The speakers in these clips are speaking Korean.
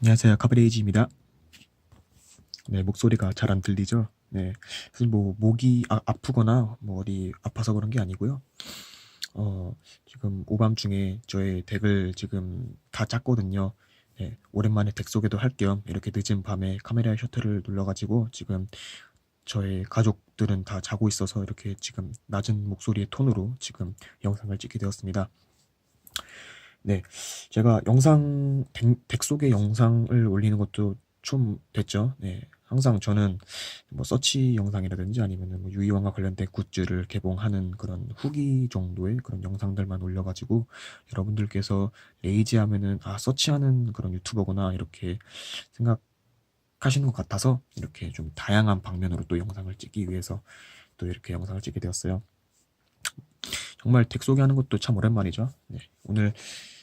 안녕하세요. 카브레이지입니다. 네, 목소리가 잘 안 들리죠? 네. 사실 뭐 목이 아, 아프거나 뭐 어디 아파서 그런 게 아니고요. 어, 지금 오밤 중에 저의 덱을 지금 다 짰거든요. 네, 오랜만에 덱 소개도 할 겸 이렇게 늦은 밤에 카메라 셔터를 눌러가지고 지금 저의 가족들은 다 자고 있어서 이렇게 지금 낮은 목소리의 톤으로 지금 영상을 찍게 되었습니다. 네, 제가 영상 덱, 덱 속의 영상을 올리는 것도 좀 됐죠. 네, 항상 저는 뭐 서치 영상이라든지 아니면은 뭐 유희왕과 관련된 굿즈를 개봉하는 그런 후기 정도의 그런 영상들만 올려가지고 여러분들께서 레이지 하면은 아 서치하는 그런 유튜버구나 이렇게 생각하시는 것 같아서 이렇게 좀 다양한 방면으로 또 영상을 찍기 위해서 또 이렇게 영상을 찍게 되었어요. 정말 덱 소개하는 것도 참 오랜만이죠. 네, 오늘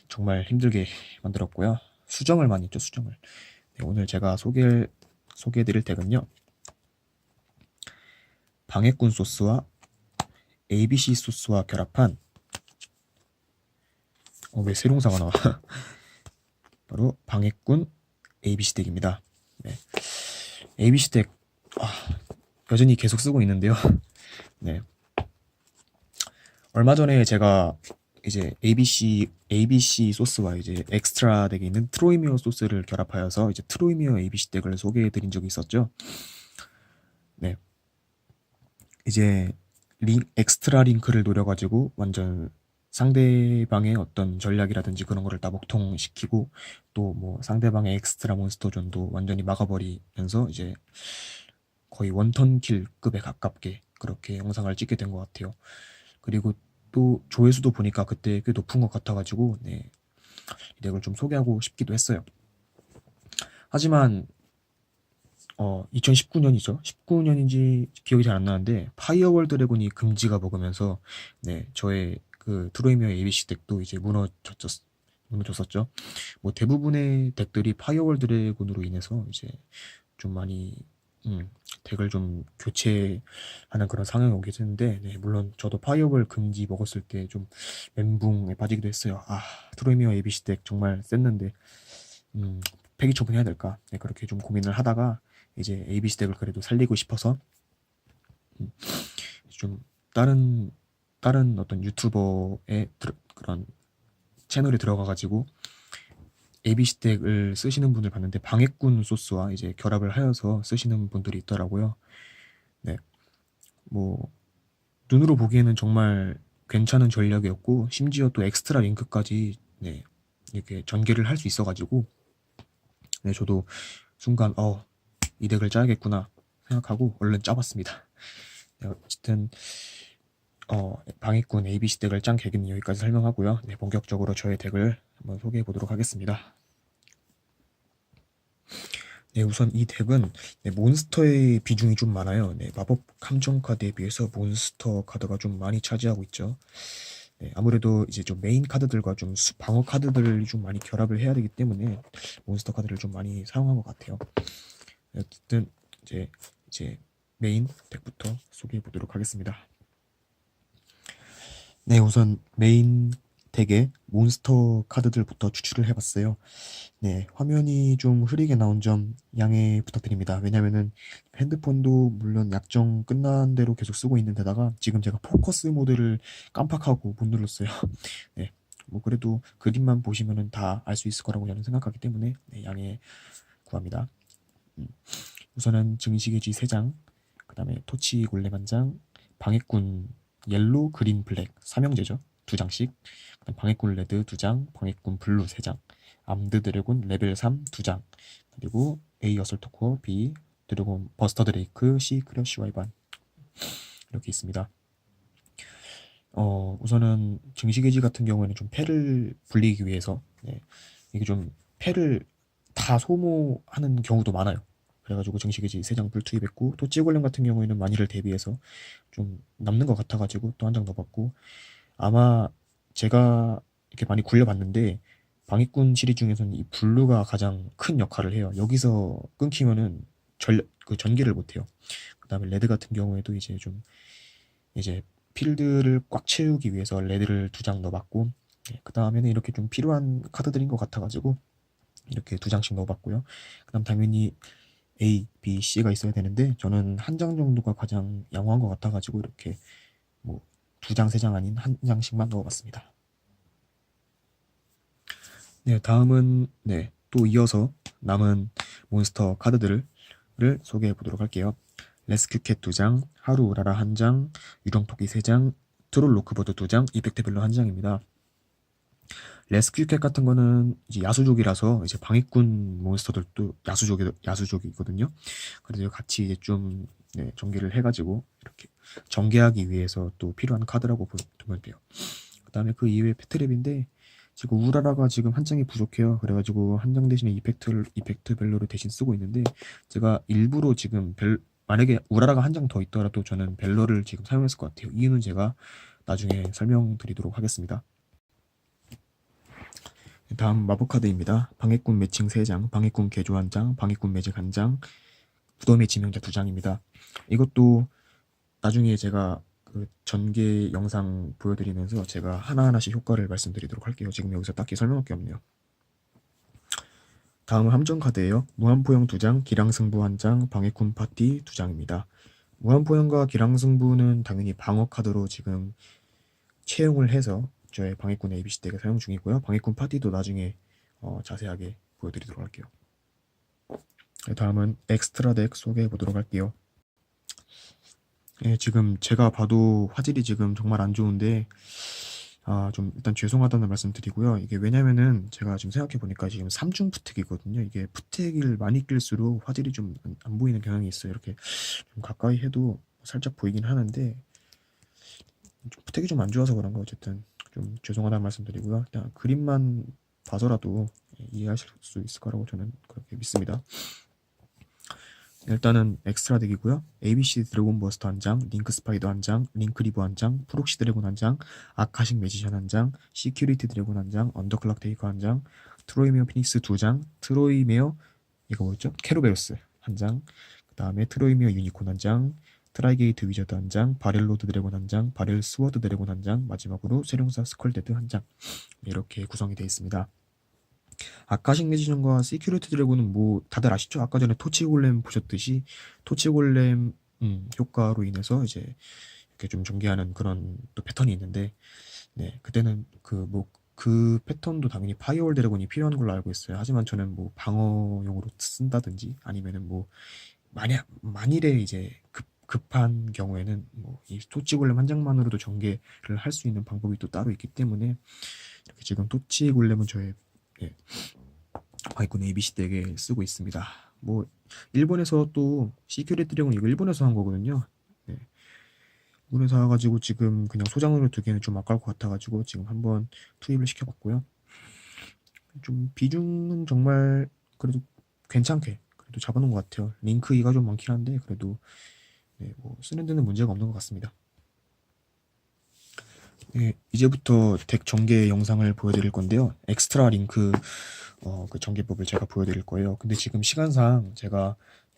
정말 힘들게 만들었고요. 수정을 많이 했죠, 수정을. 네, 오늘 제가 소개 소개해드릴 덱은요. 방해꾼 소스와 ABC 소스와 결합한 어, 왜 세롱사가 나와? 바로 방해꾼 ABC 덱입니다. 네. ABC 덱 아, 여전히 계속 쓰고 있는데요. 네. 얼마 전에 제가 이제 ABC ABC 소스와 이제 엑스트라 덱에 있는 트로이미어 소스를 결합하여서 이제 트로이미어 ABC 덱을 소개해 드린 적이 있었죠. 네. 이제 링 엑스트라 링크를 노려 가지고 완전 상대방의 어떤 전략이라든지 그런 거를 다 먹통시키고 또 뭐 상대방의 엑스트라 몬스터 존도 완전히 막아버리면서 이제 거의 원턴 킬급에 가깝게 그렇게 영상을 찍게 된 것 같아요. 그리고 또 조회수도 보니까 그때 꽤 높은 것 같아가지고 네, 이 덱을 좀 소개하고 싶기도 했어요. 하지만 어 2019년이죠. 19년인지 기억이 잘 안 나는데 파이어월 드래곤이 금지가 먹으면서 네 저의 그 트로이미어 ABC 덱도 이제 무너졌 무너졌었죠. 뭐 대부분의 덱들이 파이어월 드래곤으로 인해서 이제 좀 많이 음, 덱을 좀 교체하는 그런 상황이 오게 되는데, 네, 물론 저도 파이어볼 금지 먹었을 때 좀 멘붕에 빠지기도 했어요. 아, 트로이미어 ABC 덱 정말 셌는데, 음, 폐기 처분해야 될까? 네, 그렇게 좀 고민을 하다가, 이제 ABC 덱을 그래도 살리고 싶어서, 음, 좀 다른, 다른 어떤 유튜버의 들- 그런 채널에 들어가가지고, ABC 덱을 쓰시는 분을 봤는데 방해꾼 소스와 이제 결합을 하여서 쓰시는 분들이 있더라고요. 네. 뭐 눈으로 보기에는 정말 괜찮은 전략이었고 심지어 또 엑스트라 링크까지 네. 이렇게 전개를 할 수 있어 가지고 네, 저도 순간 어, 이 덱을 짜야겠구나 생각하고 얼른 짜봤습니다. 네, 어쨌든 어, 방해꾼 ABC 덱을 짠 계기는 여기까지 설명하고요. 네, 본격적으로 저의 덱을 한번 소개해 보도록 하겠습니다. 네, 우선 이 덱은 네, 몬스터의 비중이 좀 많아요. 네, 마법 함정 카드에 비해서 몬스터 카드가 좀 많이 차지하고 있죠. 네, 아무래도 이제 좀 메인 카드들과 좀 수- 방어 카드들이 좀 많이 결합을 해야 되기 때문에 몬스터 카드를 좀 많이 사용한 것 같아요. 네, 어쨌든 이제 이제 메인 덱부터 소개해 보도록 하겠습니다. 네, 우선 메인 덱의 몬스터 카드들부터 추출을 해봤어요. 네, 화면이 좀 흐리게 나온 점 양해 부탁드립니다. 왜냐면은 핸드폰도 물론 약정 끝난 대로 계속 쓰고 있는 데다가 지금 제가 포커스 모드를 깜빡하고 못 눌렀어요. 네, 뭐 그래도 그림만 보시면은 다 알 수 있을 거라고 저는 생각하기 때문에 네, 양해 구합니다. 음, 우선은 증식의 지 3장, 그 다음에 토치 골렘 한 장, 방해꾼 옐로, 그린, 블랙 삼형제죠. 두 장씩. 그다음 방해꾼 레드 두 장, 방해꾼 블루 세 장, 암드 드래곤 레벨 3 두 장, 그리고 A 어설트 코어, B 드래곤 버스터 드레이크, C 크러쉬 와이반 이렇게 있습니다. 어 우선은 증식의지 같은 경우에는 좀 패를 불리기 위해서 네, 이게 좀 패를 다 소모하는 경우도 많아요. 그래가지고 증식의지 3장 불 투입했고 토치골렘 같은 경우에는 만일을 대비해서 좀 남는 것 같아가지고 또 한 장 넣어봤고 아마 제가 이렇게 많이 굴려봤는데 방위꾼 시리즈 중에서는 이 블루가 가장 큰 역할을 해요. 여기서 끊기면은 전, 그 전개를 못해요. 그 다음에 레드 같은 경우에도 이제 좀 이제 필드를 꽉 채우기 위해서 레드를 두 장 넣어봤고 그 다음에는 이렇게 좀 필요한 카드들인 것 같아가지고 이렇게 두 장씩 넣어봤고요. 그 다음 당연히 A, B, C가 있어야 되는데 저는 한 장 정도가 가장 양호한 것 같아가지고 이렇게 뭐 두 장, 세 장 아닌 한 장씩만 넣어봤습니다. 네, 다음은 네, 또 이어서 남은 몬스터 카드들을 소개해 보도록 할게요. 레스큐캣 2장, 하루 우라라 1장, 유령토끼 3장, 트롤 로크보드 2장, 이펙트별로 1장입니다. 레스큐캣 같은 거는 이제 야수족이라서 이제 방해꾼 몬스터들도 야수족이 야수족이거든요. 그래서 같이 이제 좀 네, 전개를 해가지고 이렇게 전개하기 위해서 또 필요한 카드라고 보면 돼요. 그다음에 그 이외에 패트랩인데 지금 우라라가 지금 한 장이 부족해요. 그래가지고 한 장 대신에 이펙트 이펙트 벨로를 대신 쓰고 있는데 제가 일부러 지금 벨 만약에 우라라가 한 장 더 있더라도 저는 벨로를 지금 사용했을 것 같아요. 이유는 제가 나중에 설명드리도록 하겠습니다. 다음 마법 카드입니다. 방해꾼 매칭 3장, 방해꾼 개조 1장, 방해꾼 매직 1장, 무덤의 지명자 2장입니다. 이것도 나중에 제가 그 전개 영상 보여드리면서 제가 하나하나씩 효과를 말씀드리도록 할게요. 지금 여기서 딱히 설명할 게 없네요. 다음은 함정 카드예요. 무한포형 2장, 기량승부 1장, 방해꾼 파티 2장입니다. 무한포형과 기량승부는 당연히 방어 카드로 지금 채용을 해서 저의 방해꾼 ABC 덱에 사용 중이고요. 방해꾼 파티도 나중에 어, 자세하게 보여드리도록 할게요. 네, 다음은 엑스트라 덱 소개해 보도록 할게요. 예, 지금 제가 봐도 화질이 지금 정말 안 좋은데 아, 좀 일단 죄송하다는 말씀 드리고요. 이게 왜냐면은 제가 지금 생각해 보니까 지금 3중 푸텍이거든요. 이게 푸텍을 많이 낄수록 화질이 좀 안 보이는 경향이 있어요. 이렇게 좀 가까이 해도 살짝 보이긴 하는데 푸텍이 좀 안 좋아서 그런 거 어쨌든 좀 죄송하다는 말씀 드리고요. 그냥 그림만 봐서라도 이해하실 수 있을 거라고 저는 그렇게 믿습니다. 일단은 엑스트라 덱이고요. ABC 드래곤 버스터 한 장, 링크 스파이더 한 장, 링크 리버 한 장, 프록시 드래곤 한 장, 아카식 매지션 한 장, 시큐리티 드래곤 한 장, 언더클락 테이커 한 장, 트로이 메어 피닉스 두 장, 트로이 메어 이거 뭐였죠? 캐로베로스 한 장, 그 다음에 트로이 메어 유니콘 한 장, 트라이게이트 위저드 한 장, 바렐 로드 드래곤 한 장, 바렐 스워드 드래곤 한 장, 마지막으로 세룡사 스컬데드 한 장. 이렇게 구성이 되어 있습니다. 아카식 매지션과 시큐리티 드래곤은 뭐 다들 아시죠? 아까 전에 토치 골렘 보셨듯이 토치 골렘 음, 효과로 인해서 이제 이렇게 좀 전개하는 그런 또 패턴이 있는데 네 그때는 그뭐그 패턴도 당연히 파이어월 드래곤이 필요한 걸로 알고 있어요. 하지만 저는 뭐 방어용으로 쓴다든지 아니면은 뭐 만약 만일에 이제 급 급한 경우에는 뭐이 토치 골렘 한 장만으로도 전개를 할 수 있는 방법이 또 따로 있기 때문에 이렇게 지금 토치 골렘은 저의 예, 바이콘 ABC 덱에 쓰고 있습니다. 뭐 일본에서 또 시큐리티 드래곤 이거 일본에서 한 거거든요. 네. 일본에서 와가지고 지금 그냥 소장으로 두기에는 좀 아까울 것 같아가지고 지금 한번 투입을 시켜봤고요. 좀 비중은 정말 그래도 괜찮게 그래도 잡아놓은 것 같아요. 링크 2가 좀 많긴 한데 그래도 네, 뭐 쓰는 데는 문제가 없는 것 같습니다. 네, 이제부터 덱 전개 영상을 보여드릴 건데요. 엑스트라 링크 어, 그 전개법을 제가 보여드릴 거예요. 근데 지금 시간상 제가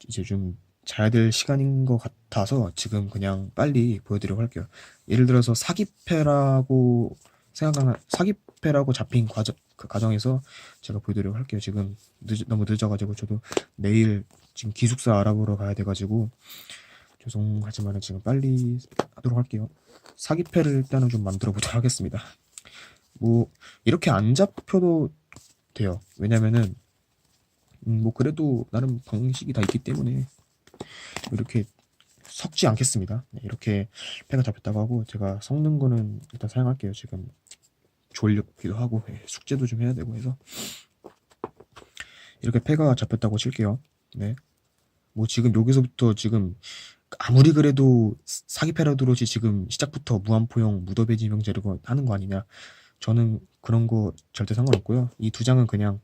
이제 좀 자야 될 시간인 것 같아서 지금 그냥 빨리 보여드리려고 할게요. 예를 들어서 사기패라고 생각하는 사기패라고 잡힌 과정 그 과정에서 제가 보여드리려고 할게요. 지금 늦, 너무 늦어가지고 저도 내일 지금 기숙사 알아보러 가야 돼가지고 죄송하지만 지금 빨리 하도록 할게요. 사기패를 일단은 좀 만들어 보도록 하겠습니다. 뭐 이렇게 안 잡혀도 돼요. 왜냐면은 음, 뭐 그래도 나름 방식이 다 있기 때문에 이렇게 섞지 않겠습니다. 네, 이렇게 패가 잡혔다고 하고 제가 섞는 거는 일단 사용할게요. 지금 졸렵기도 하고 네, 숙제도 좀 해야 되고 해서 이렇게 패가 잡혔다고 칠게요. 네. 뭐 지금 여기서부터 지금 아무리 그래도 사기 패러드로지 지금 시작부터 무한포용 무더배지 명제를 하는 거 아니냐. 저는 그런 거 절대 상관없고요. 이 두 장은 그냥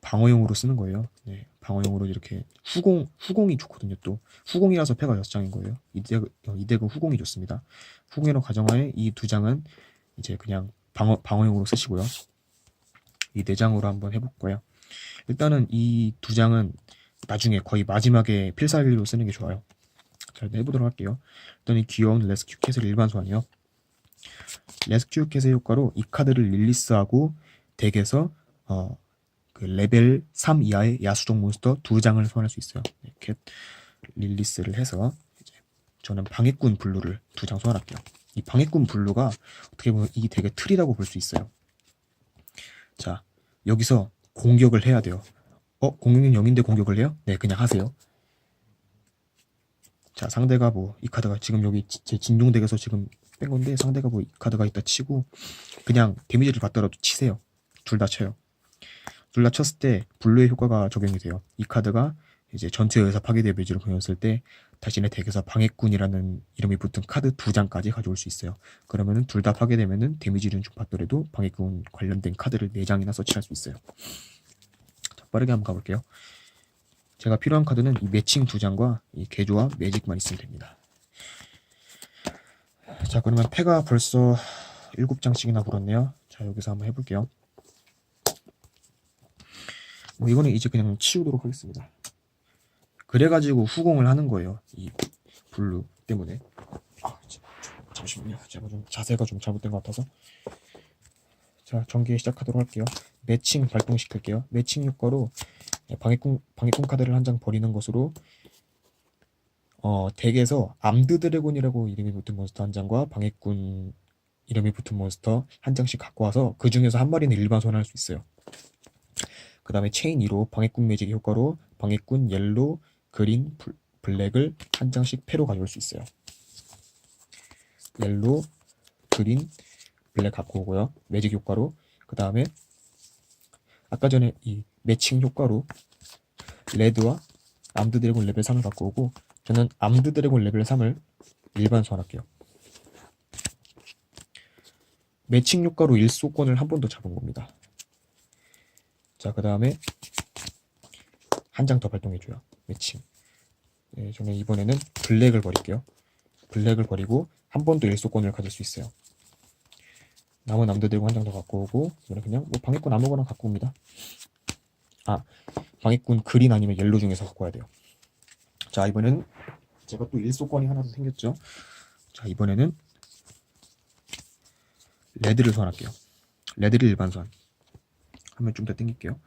방어용으로 쓰는 거예요. 네, 방어용으로 이렇게 후공 후공이 좋거든요. 또 후공이라서 패가 6장인 거예요. 이 덱, 이 덱은 후공이 좋습니다. 후공이라 가정하에 이 두 장은 이제 그냥 방어 방어용으로 쓰시고요. 이 네 장으로 한번 해볼 거예요. 일단은 이 두 장은 나중에 거의 마지막에 필살기로 쓰는 게 좋아요. 자, 일단 해보도록 할게요. 이 귀여운 레스큐 캣을 일반 소환이요. 레스큐 캣의 효과로 이 카드를 릴리스하고 덱에서 어, 그그 레벨 3 이하의 야수종 몬스터 두 장을 소환할 수 있어요. 이렇게 릴리스를 해서 이제 저는 방해꾼 블루를 두 장 소환할게요. 이 방해꾼 블루가 어떻게 보면 이게 되게 틀이라고 볼 수 있어요. 자, 여기서 공격을 해야 돼요. 어, 공격력 0인데 공격을 해요? 네, 그냥 하세요. 자, 상대가 뭐 이 카드가 지금 여기 지- 제 진동 덱에서 지금 뺀 건데 상대가 뭐 이 카드가 있다 치고 그냥 데미지를 받더라도 치세요. 둘 다 쳐요. 둘 다 쳤을 때 블루의 효과가 적용이 돼요. 이 카드가 이제 전투에 의해서 파괴 데미지를 보냈을 때 자신의 덱에서 방해꾼이라는 이름이 붙은 카드 두 장까지 가져올 수 있어요. 그러면은 둘 다 파괴되면은 데미지를 좀 받더라도 방해꾼 관련된 카드를 네 장이나 서치할 수 있어요. 자, 빠르게 한번 가볼게요. 제가 필요한 카드는 이 매칭 두 장과 이 개조와 매직만 있으면 됩니다. 자, 그러면 패가 벌써 7장씩이나 불었네요. 자, 여기서 한번 해볼게요. 뭐 이거는 이제 그냥 치우도록 하겠습니다. 그래가지고 후공을 하는 거예요. 이 블루 때문에. 아, 자, 잠시만요. 제가 좀 자세가 좀 잘못된 것 같아서. 자, 전개 시작하도록 할게요. 매칭 발동시킬게요. 매칭 효과로 방해꾼 방해꾼 카드를 한 장 버리는 것으로 어 덱에서 암드 드래곤이라고 이름이 붙은 몬스터 한 장과 방해꾼 이름이 붙은 몬스터 한 장씩 갖고 와서 그 중에서 한 마리는 일반 소환할 수 있어요. 그 다음에 체인 2로 방해꾼 매직 효과로 방해꾼 옐로, 그린, 블- 블랙을 한 장씩 패로 가져올 수 있어요. 옐로, 그린, 블랙 갖고 오고요. 매직 효과로 그 다음에 아까 전에 이 매칭 효과로 레드와 암드 드래곤 레벨 3을 갖고 오고 저는 암드 드래곤 레벨 3을 일반 소환할게요. 매칭 효과로 일소권을 한 번 더 잡은 겁니다. 자, 그 다음에 한 장 더 발동해줘요. 매칭. 네, 저는 이번에는 블랙을 버릴게요. 블랙을 버리고 한 번 더 일소권을 가질 수 있어요. 남은 남들 들고 한 장 더 갖고 오고 이거는 그냥 뭐 방해꾼 아무거나 갖고 옵니다. 아 방해꾼 그린 아니면 옐로 중에서 갖고 와야 돼요. 자 이번에는 제가 또 일소권이 하나 더 생겼죠. 자 이번에는 레드를 소환할게요. 레드를 일반 소환. 한번 좀 더 땡길게요.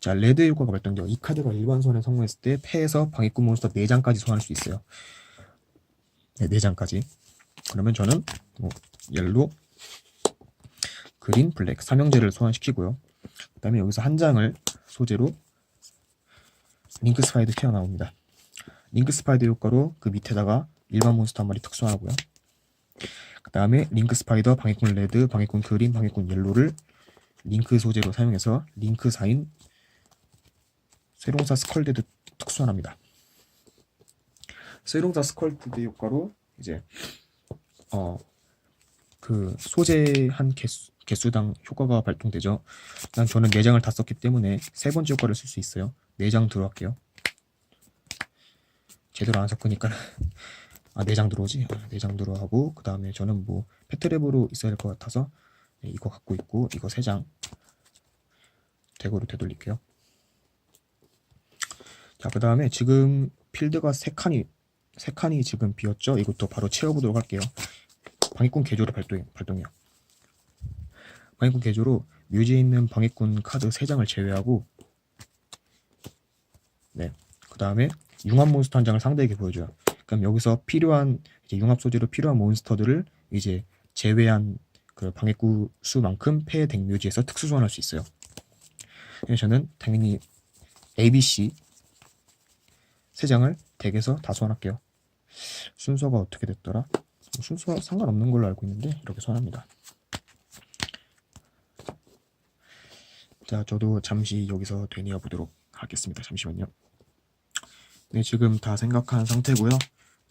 자 레드 효과가 발동돼요. 이 카드가 일반 소환에 성공했을 때 패에서 방해꾼 몬스터 4장까지 소환할 수 있어요. 네, 4장까지. 그러면 저는 뭐 옐로, 그린, 블랙 삼형제를 소환시키고요. 그 다음에 여기서 한 장을 소재로 링크 스파이드 튀어나옵니다. 링크 스파이드 효과로 그 밑에다가 일반 몬스터 한 마리 특수하고요. 그 다음에 링크 스파이더, 방해꾼 레드, 방해꾼 그린, 방해꾼 옐로를 링크 소재로 사용해서 링크 사인 쇠롱사 스컬데드 특수환합니다. 쇠롱사 스컬데드 효과로 이제 어 그 소재 한 개수, 개수당 효과가 발동되죠. 난 저는 4장을 다 썼기 때문에 세 번째 효과를 쓸 수 있어요. 4장 들어갈게요. 제대로 안 섞으니까 아 4장 들어오지? 아, 4장 들어가고 그 다음에 저는 뭐 패트랩으로 있어야 될 것 같아서 네, 이거 갖고 있고 이거 3장 대고로 되돌릴게요. 자 그 다음에 지금 필드가 3칸이 3칸이 지금 비었죠? 이것도 바로 채워보도록 할게요. 방해꾼 개조를 발동, 발동해요. 방해꾼 개조로 뮤지에 있는 방해꾼 카드 3장을 제외하고 네. 그 다음에 융합 몬스터 한 장을 상대에게 보여줘요. 그럼 여기서 필요한 융합 소재로 필요한 몬스터들을 이제 제외한 그 방해꾼 수만큼 폐 덱묘지에서 특수 소환할 수 있어요. 그래서 저는 당연히 ABC 세 장을 덱에서 다 소환할게요. 순서가 어떻게 됐더라? 순서 상관없는 걸로 알고 있는데 이렇게 소환합니다. 자, 저도 잠시 여기서 되뇌어 보도록 하겠습니다. 잠시만요. 네, 지금 다 생각한 상태고요.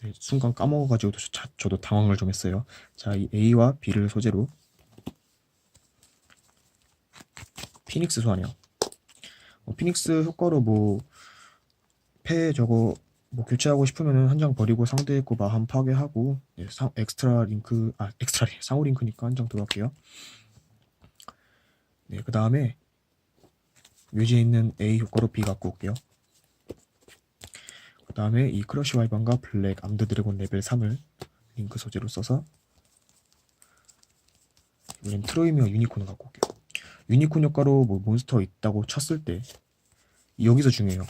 네, 순간 까먹어가지고 저, 저도 당황을 좀 했어요. 자, 이 A와 B를 소재로 피닉스 소환이요. 어, 피닉스 효과로 뭐 패 저거 뭐 교체하고 싶으면은 한 장 버리고 상대의 거 마함 파괴하고 네, 상, 엑스트라 링크 아 엑스트라 상호 링크니까 한 장 들어갈게요. 네, 그 다음에 묘지에 있는 A 효과로 B 갖고 올게요. 그 다음에 이 크러쉬 와이번과 블랙 암드 드래곤 레벨 3을 링크 소재로 써서 이번엔 트로이미어 유니콘을 갖고 올게요. 유니콘 효과로 뭐 몬스터 있다고 쳤을 때 여기서 중요해요.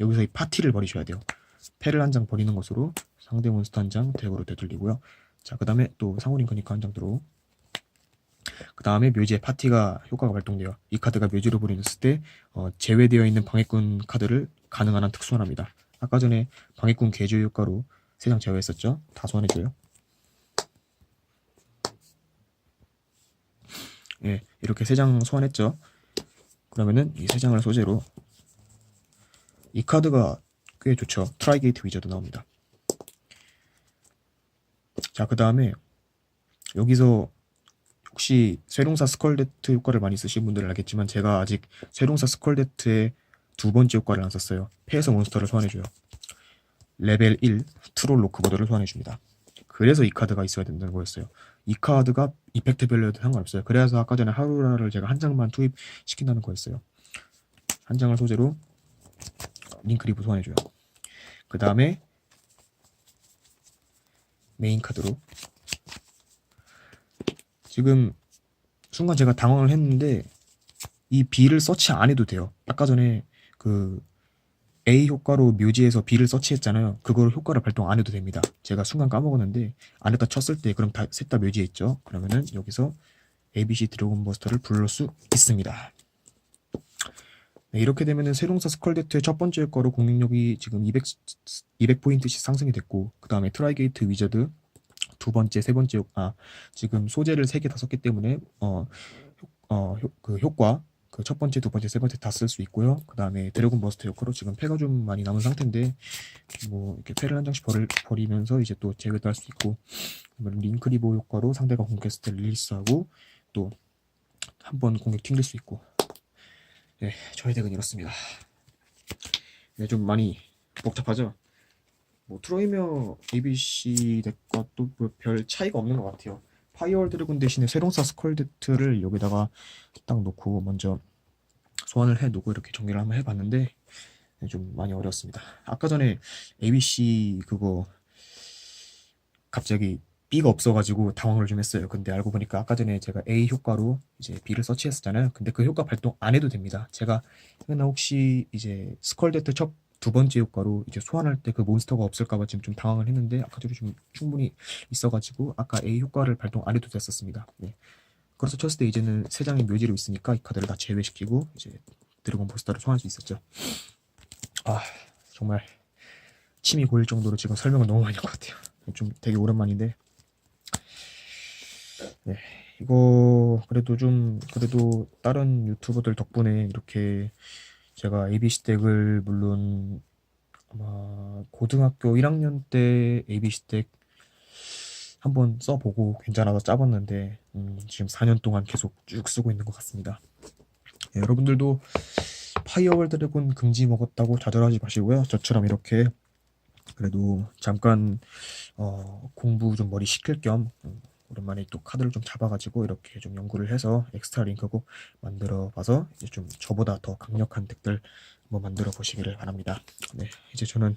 여기서 이 파티를 버리셔야 돼요. 패를 한 장 버리는 것으로 상대 몬스터 한장 덱으로 되돌리고요. 자, 그 다음에 또 상호 링크니까 한 장 들어. 그 다음에 묘지의 파티가 효과가 발동돼요. 이 카드가 묘지로 버렸을 때 어, 제외되어 있는 방해꾼 카드를 가능한 한 특수환합니다. 아까 전에 방해꾼 개조 효과로 세 장 제외했었죠. 다 소환해줘요. 예, 이렇게 세 장 소환했죠. 그러면은 이 세 장을 소재로 이 카드가 꽤 좋죠. 트라이게이트 위저도 나옵니다. 자, 그 다음에 여기서 혹시 쇠룡사 스컬데트 효과를 많이 쓰신 분들은 알겠지만 제가 아직 쇠룡사 스컬데트의 두 번째 효과를 안 썼어요. 패에서 몬스터를 소환해줘요. 레벨 1 트롤 로크보드를 소환해줍니다. 그래서 이 카드가 있어야 된다는 거였어요. 이 카드가 이펙트 밸류에도 상관없어요. 그래서 아까 전에 하루라를 제가 한 장만 투입시킨다는 거였어요. 한 장을 소재로 링크리브 소환해줘요. 그 다음에 메인 카드로 지금 순간 제가 당황을 했는데 이 B를 서치 안 해도 돼요. 아까 전에 그 A 효과로 묘지에서 B를 서치했잖아요. 그걸 효과를 발동 안 해도 됩니다. 제가 순간 까먹었는데 안에다 쳤을 때 그럼 다셋다 묘지에 있죠. 그러면은 여기서 ABC 드래곤 버스터를 부를 수 있습니다. 네, 이렇게 되면은 세롱사 스컬데트의 첫 번째 효과로 공격력이 지금 200, 200포인트씩 상승이 됐고 그 다음에 트라이게이트 위저드 두 번째, 세 번째 효, 아 지금 소재를 세 개 다 썼기 때문에 어, 효, 어, 효, 그 효과 그 첫 번째, 두 번째, 세 번째 다 쓸 수 있고요. 그 다음에 드래곤 버스터 효과로 지금 패가 좀 많이 남은 상태인데 뭐 이렇게 패를 한 장씩 버리, 버리면서 이제 또 제외도 할 수 있고 링크리보 효과로 상대가 공격했을 때 릴리스하고 또 한 번 공격 튕길 수 있고 네, 저의 덱은 이렇습니다. 네, 좀 많이 복잡하죠? 뭐 트로이며 ABC 덱과 또 별 차이가 없는 것 같아요. 파이어월 드래곤 대신에 세롱사 스컬데트를 여기다가 딱 놓고 먼저 소환을 해 놓고 이렇게 정리를 한번 해봤는데 네, 좀 많이 어려웠습니다. 아까 전에 ABC 그거 갑자기 B가 없어가지고 당황을 좀 했어요. 근데 알고 보니까 아까 전에 제가 A 효과로 이제 B를 서치했었잖아요. 근데 그 효과 발동 안 해도 됩니다. 제가 나 혹시 이제 스컬데트 첫 두 번째 효과로 이제 소환할 때 그 몬스터가 없을까봐 지금 좀 당황을 했는데 전에 좀 충분히 있어가지고 아까 A 효과를 발동 안 해도 됐었습니다. 네. 그래서 쳤을 때 이제는 세 장의 묘지로 있으니까 이 카드를 다 제외시키고 이제 드래곤 보스터를 소환할 수 있었죠. 아 정말 침이 고일 정도로 지금 설명을 너무 많이 한 것 같아요. 좀 되게 오랜만인데 네, 이거 그래도 좀 그래도 다른 유튜버들 덕분에 이렇게 제가 ABC 덱을 물론 아마 고등학교 1학년 때 ABC 덱 한번 써보고 괜찮아서 짜봤는데 음, 지금 4년 동안 계속 쭉 쓰고 있는 것 같습니다. 네, 여러분들도 파이어월 드래곤 금지 먹었다고 좌절하지 마시고요. 저처럼 이렇게 그래도 잠깐 어, 공부 좀 머리 식힐 겸 음, 오랜만에 또 카드를 좀 잡아가지고 이렇게 좀 연구를 해서 엑스트라 링크곡 만들어 봐서 이제 좀 저보다 더 강력한 덱들 한번 만들어 보시기를 바랍니다. 네, 이제 저는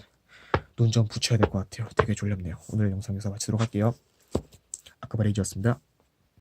눈 좀 붙여야 될 것 같아요. 되게 졸렵네요. 오늘 영상에서 마치도록 할게요. 아까바레이지였습니다.